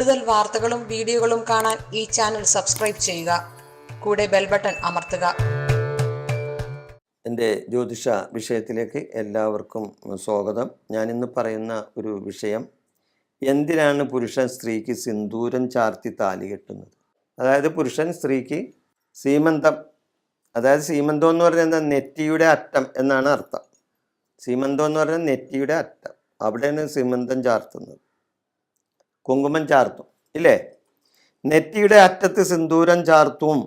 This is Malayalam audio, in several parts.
കൂടുതൽ വാർത്തകളും വീഡിയോകളും കാണാൻ ഈ ചാനൽ സബ്സ്ക്രൈബ് ചെയ്യുക. കൂടെ ബെൽ ബട്ടൺ അമർത്തുക. എന്റെ ജ്യോതിഷ വിഷയത്തിലേക്ക് എല്ലാവർക്കും സ്വാഗതം. ഞാനിന്ന് പറയുന്ന ഒരു വിഷയം എന്തിനാണ് പുരുഷൻ സ്ത്രീക്ക് സിന്ദൂരം ചാർത്തി താലി കെട്ടുന്നത്? അതായത് പുരുഷൻ സ്ത്രീക്ക് സീമന്തം അതായത് സീമന്തം എന്ന് പറഞ്ഞാൽ നെറ്റിയുടെ അറ്റം എന്നാണ് അർത്ഥം. സീമന്തം എന്ന് പറഞ്ഞാൽ നെറ്റിയുടെ അറ്റം. അവിടെയാണ് സീമന്തം ചാർത്തുന്നത്. കുങ്കുമം ചാർത്തും ഇല്ലേ? നെറ്റിയുടെ അറ്റത്ത് സിന്ദൂരം ചാർത്തും.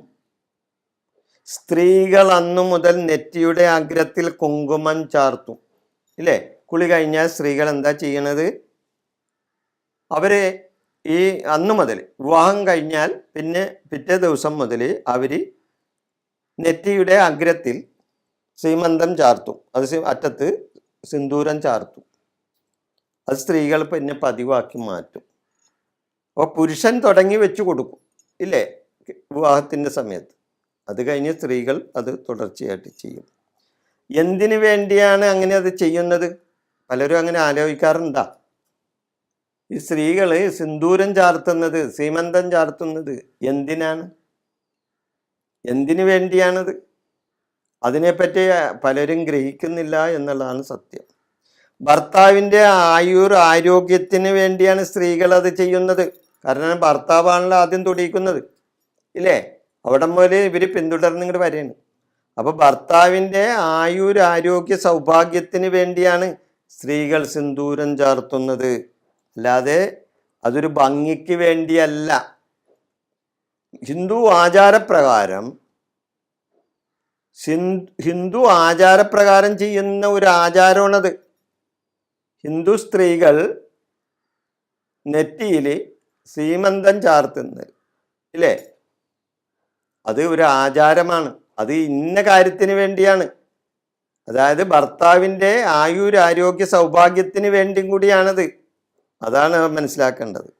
സ്ത്രീകൾ അന്നു മുതൽ നെറ്റിയുടെ അഗ്രത്തിൽ കുങ്കുമം ചാർത്തും ഇല്ലേ? കുളി കഴിഞ്ഞാൽ സ്ത്രീകൾ എന്താ ചെയ്യണത്? അവർ ഈ അന്ന് മുതൽ വിവാഹം കഴിഞ്ഞാൽ പിന്നെ പിറ്റേ ദിവസം മുതൽ അവർ നെറ്റിയുടെ അഗ്രത്തിൽ ശ്രീമന്തം ചാർത്തും. അത് അറ്റത്ത് സിന്ദൂരം ചാർത്തും. അത് സ്ത്രീകൾ പിന്നെ പതിവാക്കി മാറ്റും. അപ്പോൾ പുരുഷൻ തുടങ്ങി വെച്ച് കൊടുക്കും. ഇല്ലേ? വിവാഹത്തിന്റെ സമയത്ത്. അത് കഴിഞ്ഞ് സ്ത്രീകൾ അത് തുടർച്ചയായിട്ട് ചെയ്യും. എന്തിനു വേണ്ടിയാണ് അങ്ങനെ അത് ചെയ്യുന്നത്? പലരും അങ്ങനെ ആലോചിക്കാറുണ്ടാ. ഈ സ്ത്രീകൾ സിന്ദൂരം ചാർത്തുന്നത് സീമന്തം ചാർത്തുന്നത് എന്തിനാണ്? എന്തിനു വേണ്ടിയാണത്? അതിനെപ്പറ്റി പലരും ഗ്രഹിക്കുന്നില്ല എന്നുള്ളതാണ് സത്യം. ഭർത്താവിന്റെ ആയുർ ആരോഗ്യത്തിന് വേണ്ടിയാണ് സ്ത്രീകൾ അത് ചെയ്യുന്നത്. കാരണം ഭർത്താവാണല്ലോ ആദ്യം തുടിക്കുന്നത് ഇല്ലേ? അവിടെ മുതൽ ഇവർ പിന്തുടർന്ന് ഇങ്ങോട്ട് വരെയാണ് അപ്പൊ ഭർത്താവിന്റെ ആയുർ ആരോഗ്യ സൗഭാഗ്യത്തിന് വേണ്ടിയാണ് സ്ത്രീകൾ സിന്ദൂരം ചേർത്തുന്നത്. അല്ലാതെ അതൊരു ഭംഗിക്ക് വേണ്ടിയല്ല. ഹിന്ദു ആചാരപ്രകാരം ഹിന്ദു ആചാരപ്രകാരം ചെയ്യുന്ന ഒരു ആചാരമാണത്. ഹിന്ദു സ്ത്രീകൾ നെറ്റിയിൽ സീമന്തം ചാർത്തുന്നത്. ഇല്ലേ? അത് ഒരു ആചാരമാണ്. അത് ഇന്ന കാര്യത്തിന് വേണ്ടിയാണ്. അതായത് ഭർത്താവിന്റെ ആയുരാരോഗ്യ സൗഭാഗ്യത്തിന് വേണ്ടിയും കൂടിയാണത്. അതാണ് മനസ്സിലാക്കേണ്ടത്.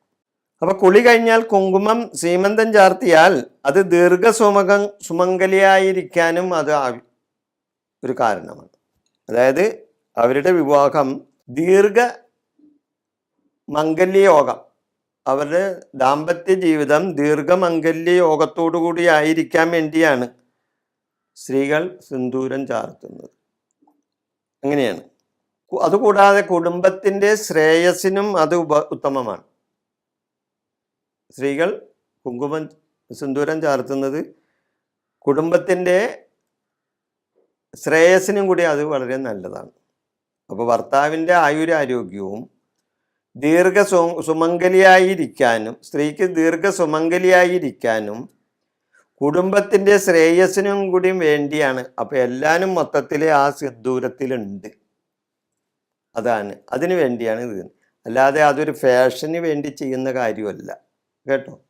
അപ്പോൾ കുളി കഴിഞ്ഞാൽ കുങ്കുമം സീമന്തം ചാർത്തിയാൽ അത് ദീർഘസുമകം സുമംഗലിയായിരിക്കാനും അത് ഒരു കാരണമാണ്. അതായത് അവരുടെ വിവാഹം ദീർഘ മംഗല്യയോഗം അവരുടെ ദാമ്പത്യ ജീവിതം ദീർഘമംഗല്യ യോഗത്തോടു കൂടി ആയിരിക്കാൻ വേണ്ടിയാണ് സ്ത്രീകൾ സിന്ദൂരം ചാർത്തുന്നത്. അങ്ങനെയാണ്. അതുകൂടാതെ കുടുംബത്തിന്റെ ശ്രേയസിനും അത് ഉപ ഉത്തമമാണ്. സ്ത്രീകൾ കുങ്കുമം സിന്ദൂരം ചാർത്തുന്നത് കുടുംബത്തിന്റെ ശ്രേയസിനും കൂടി അത് വളരെ നല്ലതാണ്. അപ്പോൾ ഭർത്താവിന്റെ ആയുരാരോഗ്യവും ദീർഘ സുമംഗലിയായിരിക്കാനും സ്ത്രീക്ക് ദീർഘ സുമംഗലിയായിരിക്കാനും കുടുംബത്തിന്റെ ശ്രേയസിനും കൂടി വേണ്ടിയാണ്. അപ്പോൾ എല്ലാനും മൊത്തത്തിൽ ആ സിന്ദൂരത്തിലുണ്ട്. അതാണ്. അതിനു വേണ്ടിയാണ് ഇത്. അല്ലാതെ അതൊരു ഫാഷന് വേണ്ടി ചെയ്യുന്ന കാര്യമല്ല. കേട്ടോ?